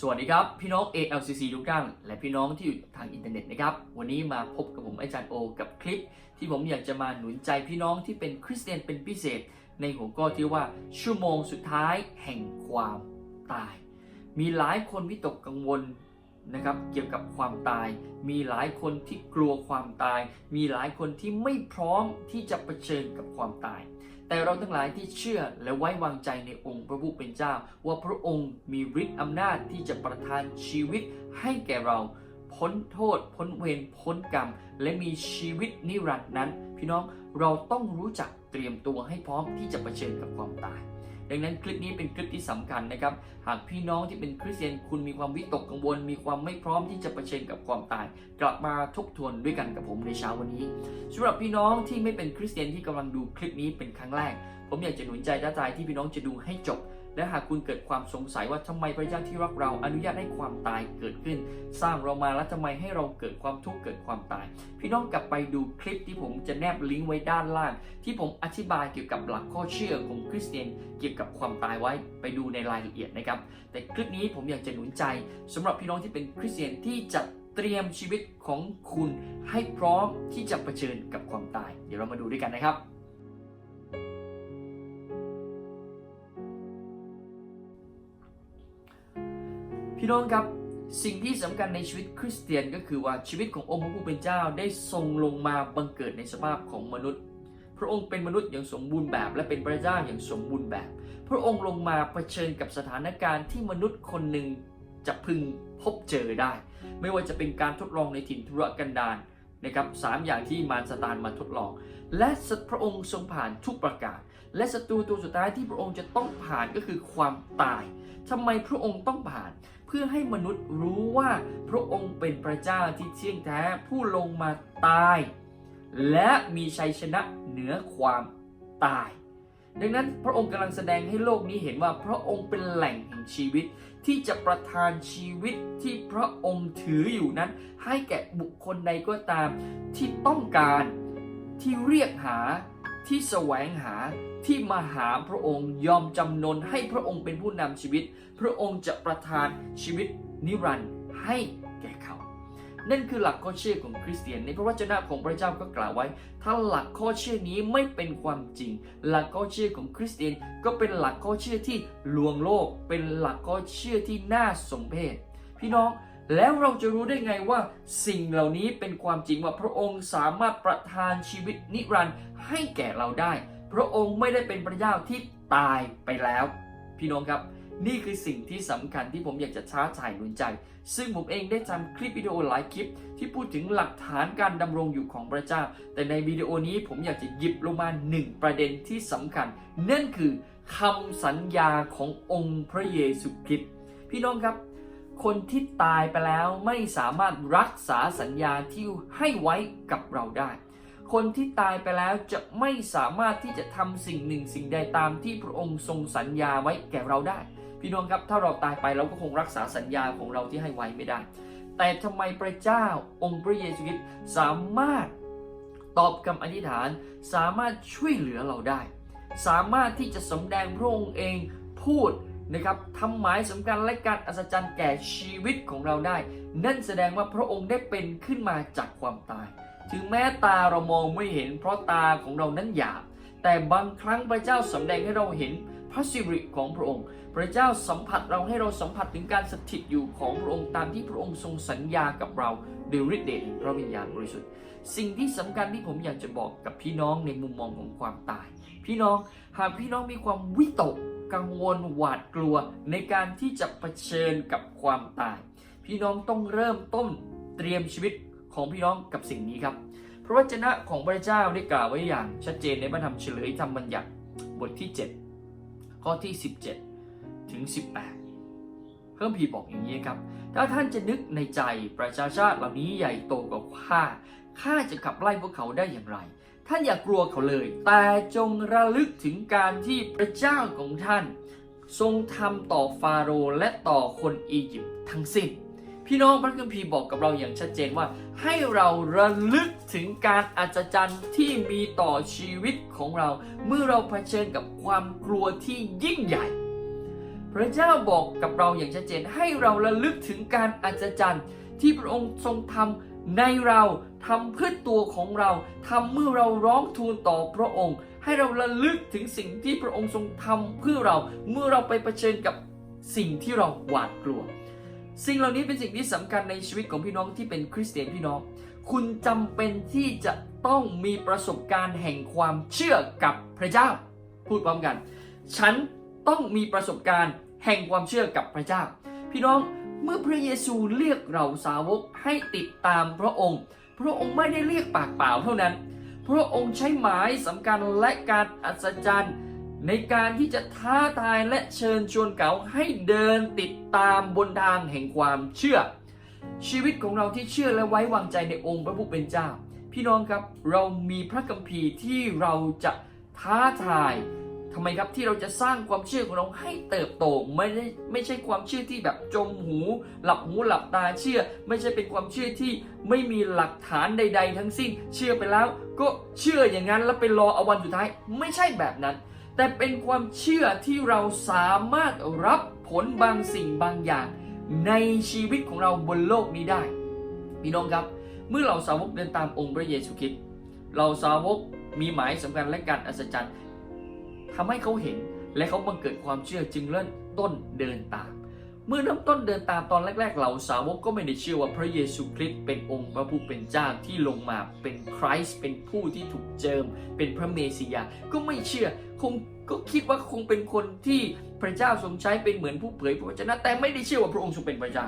สวัสดีครับพี่น้อง ALCC ทุกท่านและพี่น้องที่อยู่ทางอินเทอร์เน็ตนะครับ วันนี้มาพบกับผมอาจารย์โอ กับคลิป ที่ผมอยากจะมาหนุนใจพี่น้องที่เป็นคริสเตียนเป็นพิเศษ ในหัวข้อที่ว่าชั่วโมงสุดท้ายแห่งความตาย มีหลายคนวิตกกังวลนะครับเกี่ยวกับความตาย มีหลายคนที่กลัวความตาย มีหลายคนที่ไม่พร้อมที่จะเผชิญกับความตาย แต่เราทั้งหลายที่เชื่อและไว้วางใจในองค์พระผู้เป็นเจ้า ว่าพระองค์มีฤทธิ์อำนาจที่จะประทานชีวิตให้แก่เราพ้นโทษ พ้นเวรพ้นกรรม และมีชีวิตนิรันดร์นั้น พี่น้องเราต้องรู้จักเตรียมตัวให้พร้อมที่จะเผชิญกับความตาย ดังนั้นคลิปนี้เป็นคลิปที่สำคัญนะครับ หากพี่น้องที่เป็นคริสเตียนคุณมีความวิตกกังวล มีความไม่พร้อมที่จะะเผชิญกับความตาย กลับมาทบทวนด้วยกันกับผมในเช้าวันนี้สำหรับพี่น้องที่ไม่เป็นคริสเตียนที่กำลังดูคลิปนี้เป็นครั้งแรก ผมอยากจะหนุนใจท้าทายที่พี่น้องจะดูให้จบ และหากคุณเกิดความสงสัยว่าทำไมพระเจ้าที่รักเราอนุญาตให้ความตายเกิดขึ้น สร้างเรามาแล้วทำไมให้เราเกิดความทุกข์เกิดความตาย พี่น้องกลับไปดูคลิปที่ผมจะแนบลิงก์ไว้ด้านล่าง ที่ผมอธิบายเกี่ยวกับหลักข้อเชื่อของคริสเตียนเกี่ยวกับความตายไว้ไปดูในรายละเอียดนะครับ แต่คลิปนี้ผมอยากจะหนุนใจสำหรับพี่น้องที่เป็นคริสเตียนที่จะเตรียมชีวิตของคุณให้พร้อมที่จะเผชิญกับความตาย เดี๋ยวเรามาดูด้วยกันนะครับ พี่น้องครับสิ่งที่สำคัญในชีวิตคริสเตียนก็คือว่าชีวิตขององค์พระผู้เป็นเจ้าได้ทรงลงมาบังเกิดในสภาพของมนุษย์ พระองค์เป็นมนุษย์อย่างสมบูรณ์แบบ และเป็นพระเจ้าอย่างสมบูรณ์แบบ พระองค์ลงมาเผชิญกับสถานการณ์ที่มนุษย์คนหนึ่งจะพึงพบเจอได้ ไม่ว่าจะเป็นการทดลองในถิ่นทุรกันดารนะครับสามอย่างที่มารสตานมาทดลอง และพระองค์ทรงผ่านทุกประการ และศัตรูตัวสุดท้ายที่พระองค์จะต้องผ่านก็คือความตายทำไมพระองค์ต้องผ่าน พื่อให้มนุษย์รู้ว่าพระองค์เป็นพระเจ้าที่เที่ยงแท้ผู้ลงมาตาย และมีชัยชนะเหนือความตาย ดังนั้นพระองค์กำลังแสดงให้โลกนี้เห็นว่าพระองค์เป็นแหล่งแห่งชีวิต ที่จะประทานชีวิตที่พระองค์ถืออยู่นั้น ให้แก่บุคคลใดก็ตามที่ต้องการที่เรียกหาที่แสวงหา ที่มาหาพระองค์ยอมจำนนให้พระองค์เป็นผู้นำชีวิต พระองค์จะประทานชีวิตนิรันดร์ให้แก่เขา นั่นคือหลักข้อเชื่อของคริสเตียน ในพระวจนะของพระเจ้าก็กล่าวไว้ ถ้าหลักข้อเชื่อนี้ไม่เป็นความจริง หลักข้อเชื่อของคริสเตียนก็เป็นหลักข้อเชื่อที่ลวงโลก เป็นหลักข้อเชื่อที่น่าสมเพชพี่น้องแล้วเราจะรู้ได้ไงว่าสิ่งเหล่านี้เป็นความจริงว่าพระองค์สามารถประทานชีวิตนิรันดร์ให้แก่เราได้ พระองค์ไม่ได้เป็นพระเจ้าที่ตายไปแล้ว พี่น้องครับ นี่คือสิ่งที่สำคัญที่ผมอยากจะท้าทายหนุนใจ ซึ่งผมเองได้ทำคลิปวิดีโอหลายคลิป ที่พูดถึงหลักฐานการดำรงอยู่ของพระเจ้า แต่ในวิดีโอนี้ผมอยากจะหยิบลงมาหนึ่งประเด็นที่สำคัญ นั่นคือคำสัญญาขององค์พระเยซูคริสต์พี่น้องครับคนที่ตายไปแล้วไม่สามารถรักษาสัญญาที่ให้ไว้กับเราได้ คนที่ตายไปแล้วจะไม่สามารถที่จะทำสิ่งหนึ่งสิ่งใดตามที่พระองค์ทรงสัญญาไว้แก่เราได้ พี่น้องครับถ้าเราตายไปเราก็คงรักษาสัญญาของเราที่ให้ไว้ไม่ได้ แต่ทำไมพระเจ้าองค์พระเยซูคริสต์สามารถตอบคำอธิษฐาน สามารถช่วยเหลือเราได้ สามารถที่จะสำแดงพระองค์เองพูดนะครับทำหมายสำคัญและการอัศจรรย์แก่ชีวิตของเราได้ นั่นแสดงว่าพระองค์ได้เป็นขึ้นมาจากความตาย ถึงแม้ตาเรามองไม่เห็น เพราะตาของเรานั้นหยาบ แต่บางครั้งพระเจ้าสำแดงให้เราเห็นพระสิริของพระองค์ พระเจ้าสัมผัสเราให้เราสัมผัสถึงการสถิตอยู่ของพระองค์ตามที่พระองค์ทรงสัญญากับเราโดยฤทธิ์เดชพระวิญญาณบริสุทธิ์ สิ่งที่สำคัญที่ผมอยากจะบอกกับพี่น้องในมุมมองของความตาย พี่น้องหากพี่น้องมีความวิตกกังวลหวาดกลัวในการที่จะเผชิญกับความตาย พี่น้องต้องเริ่มต้นเตรียมชีวิต ของพี่น้องกับสิ่งนี้ครับพระวจนะของพระเจ้าได้กล่าวไว้อย่างชัดเจนในพระธรรมเฉลยธรรมบัญญัติบทที่ 7 ข้อที่ 17 ถึง 18 เพิ่มพีบอกอย่างนี้ครับ ถ้าท่านจะนึกในใจประชาชาติเหล่านี้ใหญ่โตกว่าข้าข้าจะขับไล่พวกเขาได้อย่างไร ท่านอย่ากกลัวเขาเลย แต่จงระลึกถึงการที่พระเจ้าของท่าน ทรงทำต่อฟาโรห์และต่อคนอียิปต์ทั้งสิ้น พี่น้องพระคัมภีร์บอกกับเราอย่างชัดเจนว่า ให้เราระลึกถึงการอัศจรรย์ที่มีต่อชีวิตของเรา เมื่อเราเผชิญกับความกลัวที่ยิ่งใหญ่พพระเจ้าบอกกับเราอย่างชัดเจน ให้เราระลึกถึงการอัศจรรย์ที่พระองค์ทรงทำในเราทำเพื่อตัวของเราทำเมื่อเราร้องทูลต่อพระองค์ ให้เราระลึกถึงสิ่งที่พระองค์ทรงทำเพื่อเรา เมื่อเราไปเผชิญกับสิ่งที่เราหวาดกลัว สิ่งเหล่านี้เป็นสิ่งที่สำคัญในชีวิตของพี่น้องที่เป็นคริสเตียนพี่น้อง คุณจำเป็นที่จะต้องมีประสบการณ์แห่งความเชื่อกับพระเจ้า พูดพร้อมกัน ฉันต้องมีประสบการณ์แห่งความเชื่อกับพระเจ้า พี่น้องเมื่อพระเยซูเรียกเราสาวกให้ติดตามพระองค์ พระองค์ไม่ได้เรียกปากเปล่าเท่านั้น พระองค์ใช้หมายสำคัญและการอัศจรรย์ ในการที่จะท้าทายและเชิญชวนเขาให้เดินติดตามบนทางแห่งความเชื่อ ชีวิตของเราที่เชื่อและไว้วางใจในองค์พระผู้เป็นเจ้า พี่น้องครับเรามีพระคัมภีร์ที่เราจะท้าทายทำไมครับที่เราจะสร้างความเชื่อของเราให้เติบโตไม่ได้ไม่ใช่ความเชื่อที่แบบจมหู หลับหูหลับตาเชื่อ ไม่ใช่เป็นความเชื่อที่ไม่มีหลักฐานใด ๆ ทั้งสิ้น เชื่อไปแล้ว ก็เชื่ออย่างนั้นแล้วไปรอเอาวันสุดท้าย ไม่ใช่แบบนั้น แต่เป็นความเชื่อที่เราสามารถรับผลบางสิ่งบางอย่าง ในชีวิตของเราบนโลกนี้ได้ พี่น้องครับ เมื่อเราสาวกเดินตามองค์พระเยซูคริสต์เราสาวกมีหมายสำคัญและการอัศจรรย์ทำให้เขาเห็นและเขาบังเกิดความเชื่อจึงเริ่มต้นเดินตาม เมื่อเริ่มต้นเดินตามตอนแรก ๆเราสาวกก็ไม่ได้เชื่อว่าพระเยซูคริสต์เป็นองค์พระผู้เป็นเจ้าที่ลงมาเป็นคริสต์เป็นผู้ที่ถูกเจิม เป็นพระเมสสิยาก็ไม่เชื่อคงก็คิดว่าคงเป็นคนที่พระเจ้าทรงใช้เป็นเหมือนผู้เผยพระวจนะแต่ไม่ได้เชื่อว่าพระองค์ทรงเป็นพระเจ้า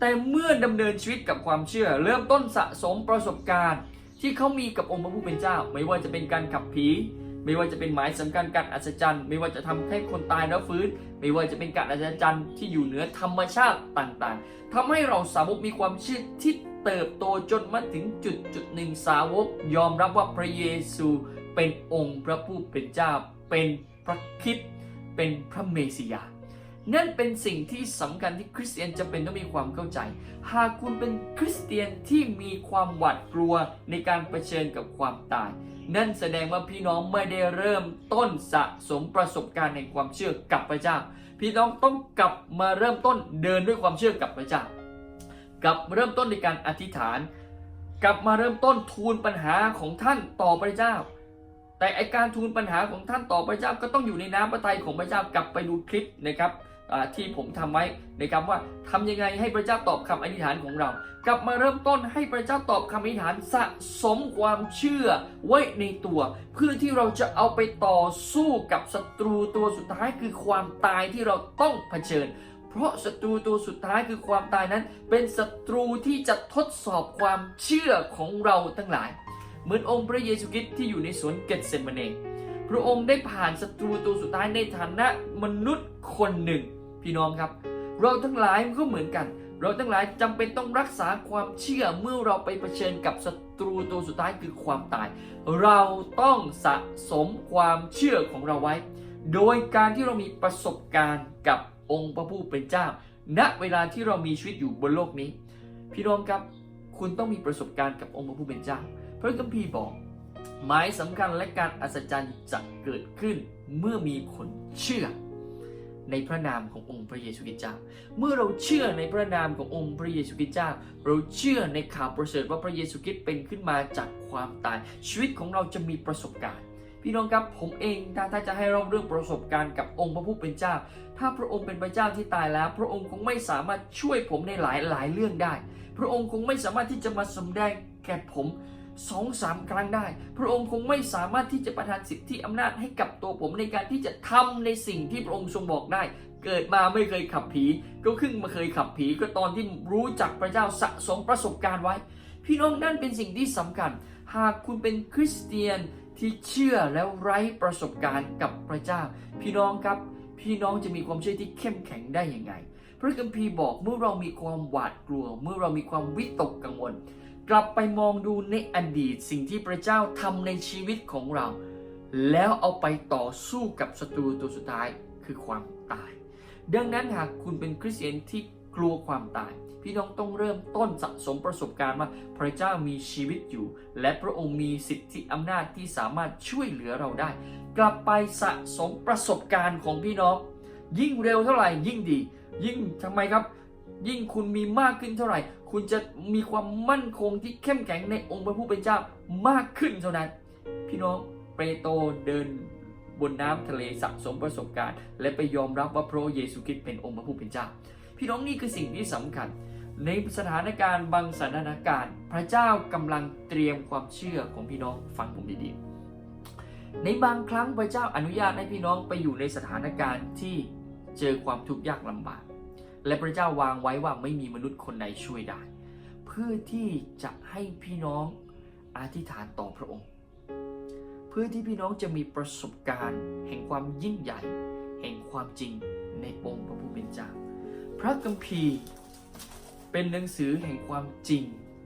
แต่เมื่อดำเนินชีวิตกับความเชื่อ เริ่มต้นสะสมประสบการณ์ ที่เขามีกับองค์พระผู้เป็นเจ้า ไม่ว่าจะเป็นการขับผี ไม่ว่าจะเป็นหมายสำคัญการอัศจรรย์ ไม่ว่าจะทำให้คนตายแล้วฟื้น ไม่ว่าจะเป็นการอัศจรรย์ที่อยู่เหนือธรรมชาติต่างๆทำให้เราสาวกมีความเชื่อที่เติบโตจนมาถึงจุดจุดหนึ่งสาวก ยอมรับว่าพระเยซูเป็นองค์พระผู้เป็นเจ้า เป็นพระคริสต์เป็นพระเมสสิยานั่นเป็นสิ่งที่สำคัญที่คริสเตียนจะเป็นต้องมีความเข้าใจ หากคุณเป็นคริสเตียนที่มีความหวาดกลัวในการเผชิญกับความตาย นั่นแสดงว่าพี่น้องไม่ได้เริ่มต้นสะสมประสบการณ์ในความเชื่อกับพระเจ้า พี่น้องต้องกลับมาเริ่มต้นเดินด้วยความเชื่อกับพระเจ้ากลับเริ่มต้นในการอธิษฐาน กลับมาเริ่มต้นทูลปัญหาของท่านต่อพระเจ้า แต่ไอการทูลปัญหาของท่านต่อพระเจ้าก็ต้องอยู่ในน้ำพระทัยของพระเจ้ากลับไปดูคลิปนะครับ ที่ผมทำไว้นะครับว่าทำยังไงให้พระเจ้าตอบคำอธิษฐานของเรา กลับมาเริ่มต้นให้พระเจ้าตอบคำอธิษฐานสะสมความเชื่อไว้ในตัว เพื่อที่เราจะเอาไปต่อสู้กับศัตรูตัวสุดท้ายคือความตายที่เราต้องเผชิญ เพราะศัตรูตัวสุดท้ายคือความตายนั้น เป็นศัตรูที่จะทดสอบความเชื่อของเราทั้งหลาย เหมือนองค์พระเยซูคริสต์ที่อยู่ในสวนเกตเซมาเนพระองค์ได้ผ่านศัตรูตัวสุดท้ายในฐานะมนุษย์คนหนึ่ง พี่น้องครับ เราทั้งหลายก็เหมือนกัน เราทั้งหลายจำเป็นต้องรักษาความเชื่อเมื่อเราไปเผชิญกับศัตรูตัวสุดท้ายคือความตาย เราต้องสะสมความเชื่อของเราไว้ โดยการที่เรามีประสบการณ์กับองค์พระผู้เป็นเจ้า ณเวลาที่เรามีชีวิตอยู่บนโลกนี้ พี่น้องครับคุณต้องมีประสบการณ์กับองค์พระผู้เป็นเจ้า พระคัมภีร์บอก หมายสำคัญและการอัศจรรย์จะเกิดขึ้นเมื่อมีคนเชื่อ ในพระนามขององค์พระเยซูคริสต์เจ้า เมื่อเราเชื่อในพระนามขององค์พระเยซูคริสต์เจ้า เราเชื่อในข่าวประเสริฐว่าพระเยซูคริสต์เป็นขึ้นมาจากความตาย ชีวิตของเราจะมีประสบการณ์ พี่น้องครับผมเองถ้าจะให้เราเรื่องประสบการณ์กับองค์พระผู้เป็นเจ้า ถ้าพระองค์เป็นพระเจ้าที่ตายแล้ว พระองค์คงไม่สามารถช่วยผมในหลายหลายเรื่องได้ พระองค์คงไม่สามารถที่จะมาสำแดงแก่ผม สองสามครั้งได้ พระองค์คงไม่สามารถที่จะประทานสิทธิอำนาจให้กับตัวผมในการที่จะทำในสิ่งที่พระองค์ทรงบอกได้ เกิดมาไม่เคยขับผี ก็ขึ้นมาเคยขับผี ก็ตอนที่รู้จักพระเจ้าสะสมประสบการณ์ไว้ พี่น้องนั่นเป็นสิ่งที่สำคัญ หากคุณเป็นคริสเตียนที่เชื่อแล้วไร้ประสบการณ์กับพระเจ้า พี่น้องครับ พี่น้องจะมีความเชื่อที่เข้มแข็งได้อยังไง พระคัมภีร์บอกเมื่อเรามีความหวาดกลัว เมื่อเรามีความวิตกกังวล กลับไปมองดูในอดีตสิ่งที่พระเจ้าทำในชีวิตของเรา แล้วเอาไปต่อสู้กับศัตรูตัวสุดท้ายคือความตาย ดังนั้นหากคุณเป็นคริสเตียนที่กลัวความตาย พี่น้องต้องเริ่มต้นสะสมประสบการณ์ว่าพระเจ้ามีชีวิตอยู่ และพระองค์มีสิทธิอำนาจที่สามารถช่วยเหลือเราได้ กลับไปสะสมประสบการณ์ของพี่น้อง ยิ่งเร็วเท่าไหร่ยิ่งดี ยิ่งทำไมครับ ยิ่งคุณมีมากขึ้นเท่าไหร่ คุณจะมีความมั่นคงที่เข้มแข็งในองค์พระผู้เป็นเจ้ามากขึ้นเท่านั้น พี่น้องเปโตรเดินบนน้ำทะเลสะสมประสบการณ์ และไปยอมรับว่าพระเยซูคริสต์เป็นองค์พระผู้เป็นเจ้า พี่น้องนี่คือสิ่งที่สำคัญ ในสถานการณ์บางสถานการณ์ พระเจ้ากำลังเตรียมความเชื่อของพี่น้องฟังผมดีๆ ในบางครั้งพระเจ้าอนุญาตให้พี่น้องไปอยู่ในสถานการณ์ที่เจอความทุกข์ยากลำบาก และพระเจ้าวางไว้ว่าไม่มีมนุษย์คนใดช่วยได้ เพื่อที่จะให้พี่น้องอธิษฐานต่อพระองค์ เพื่อที่พี่น้องจะมีประสบการณ์ แห่งความยิ่งใหญ่ แห่งความจริงในองค์พระผู้เป็นเจ้าพระคัมภีร์เป็นหนังสือแห่งความจริง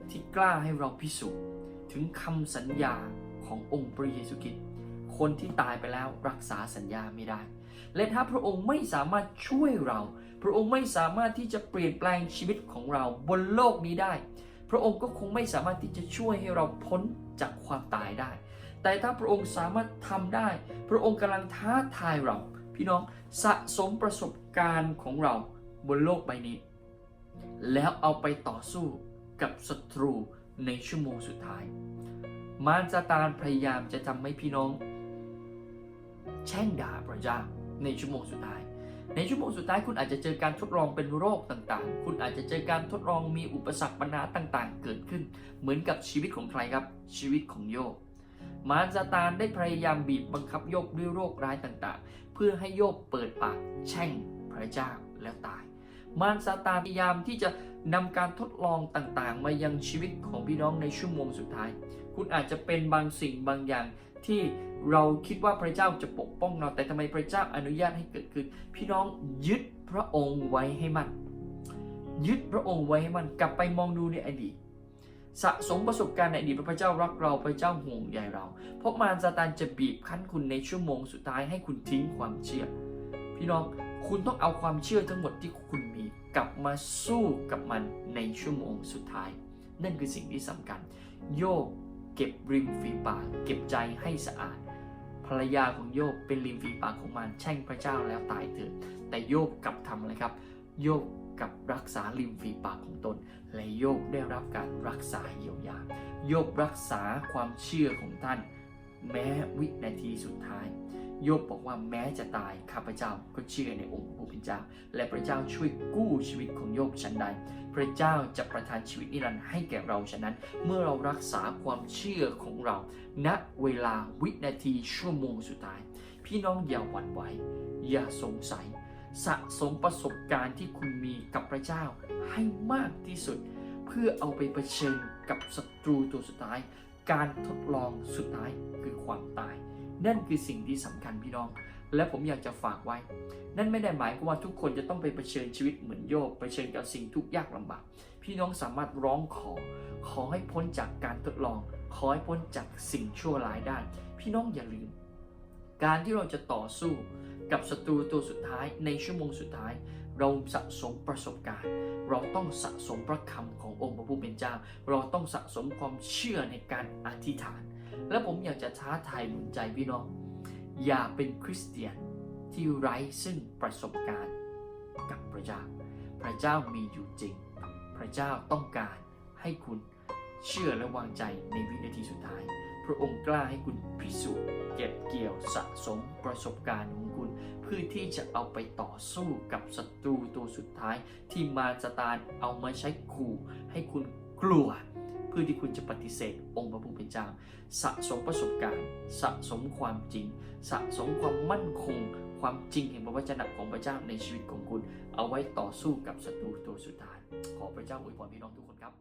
ที่กล้าให้เราพิสูจน์ถึงคำสัญญาขององค์พระเยซูคริสต์คนที่ตายไปแล้วรักษาสัญญาไม่ได้ และถ้าพระองค์ไม่สามารถช่วยเรา พระองค์ไม่สามารถที่จะเปลี่ยนแปลงชีวิตของเราบนโลกนี้ได้ พระองค์ก็คงไม่สามารถที่จะช่วยให้เราพ้นจากความตายได้ แต่ถ้าพระองค์สามารถทำได้ พระองค์กำลังท้าทายเรา พี่น้องสะสมประสบการณ์ของเราบนโลกใบนี้ แล้วเอาไปต่อสู้กับศัตรูในชั่วโมงสุดท้าย มารซาตานพยายามจะทำให้พี่น้อง แช่งด่าพระเจ้าในชั่วโมงสุดท้าย ในชั่วโมงสุดท้ายคุณอาจจะเจอการทดลองเป็นโรคต่างๆ คุณอาจจะเจอการทดลองมีอุปสรรคปัญหาต่างๆ เกิดขึ้น เหมือนกับชีวิตของใครครับ ชีวิตของโยบมารซาตานได้พยายามบีบบังคับโยบด้วยโรคร้ายต่างๆ เพื่อให้โยบเปิดปากแช่งพระเจ้าแล้วตาย มารซาตานพยายามที่จะนำการทดลองต่างๆ มายังชีวิตของพี่น้องในชั่วโมงสุดท้าย คุณอาจจะเป็นบางสิ่งบางอย่าง ที่เราคิดว่าพระเจ้าจะปกป้องเรา แต่ทำไมพระเจ้าอนุญาตให้เกิดขึ้น พี่น้องยึดพระองค์ไว้ให้มัน ยึดพระองค์ไว้ให้มันกลับไปมองดูในอดีตสะสมประสบการณ์ในอดีตพระเจ้ารักเราพระเจ้าห่วงใยเรา เพราะมารซาตานจะบีบคั้นคุณในชั่วโมงสุดท้ายให้คุณทิ้งความเชื่อ พี่น้องคุณต้องเอาความเชื่อทั้งหมดที่คุณมี กลับมาสู้กับมันในชั่วโมงสุดท้าย นั่นคือสิ่งที่สำคัญ โยบ เก็บริมฝีปากเก็บใจให้สะอาด ภรรยาของโยบเป็นริมฝีปากของมันแช่งพระเจ้าแล้วตายเถิดแต่โยบกลับทำอะไรครับ โยบกับรักษาริมฝีปากของตน และโยบได้รับการรักษาเยียวยาโยบรักษาความเชื่อของท่าน แม้วินาทีสุดท้าย โยบบอกว่าแม้จะตายข้าพเจ้าก็เชื่อในองค์พระผู้เป็นเจ้า และพระเจ้าช่วยกู้ชีวิตของโยบฉันใด ระเจ้าจะประทานชีวิตนิรันดร์ให้แก่เราฉะนั้น เมื่อเรารักษาความเชื่อของเรา ณเวลาวินาทีชั่วโมงสุดท้าย พี่น้องอย่าหวั่นไหวอย่าสงสัย สะสมประสบการณ์ที่คุณมีกับพระเจ้าให้มากที่สุด เพื่อเอาไปเผชิญกับศัตรูตัวสุดท้าย การทดลองสุดท้ายคือความตาย นั่นคือสิ่งที่สำคัญพี่น้อง และผมอยากจะฝากไว้ นั่นไม่ได้หมายความว่าทุกคนจะต้องไปเผชิญชีวิตเหมือนโยบเผชิญกับสิ่งทุกข์ยากลำบาก พี่น้องสามารถร้องขอ ขอให้พ้นจากการทดลอง ขอให้พ้นจากสิ่งชั่วร้ายได้ พี่น้องอย่าลืม การที่เราจะต่อสู้กับศัตรูตัวสุดท้ายในชั่วโมงสุดท้าย เราสะสมประสบการณ์ เราต้องสะสมพระคำขององค์พระผู้เป็นเจ้า เราต้องสะสมความเชื่อในการอธิษฐาน และผมอยากจะท้าทายหนุนใจพี่น้อง อย่าเป็นคริสเตียนที่ไร้ซึ่งประสบการณ์กับพระเจ้า พระเจ้ามีอยู่จริง พระเจ้าต้องการให้คุณเชื่อและวางใจในวินาทีสุดท้าย พระองค์กล้าให้คุณพิสูจน์เก็บเกี่ยวสะสมประสบการณ์ของคุณ เพื่อที่จะเอาไปต่อสู้กับศัตรูตัวสุดท้ายที่มารซาตานเอามาใช้ขู่ให้คุณกลัว คือที่คุณจะปฏิเสธองค์พระผู้เป็นเจ้า สะสมประสบการณ์ สะสมความจริง สะสมความมั่นคง ความจริงแห่งพระวจนะของพระเจ้าในชีวิตของคุณ เอาไว้ต่อสู้กับศัตรูตัวสุดท้าย ขอพระเจ้าอวยพรพี่น้องทุกคนครับ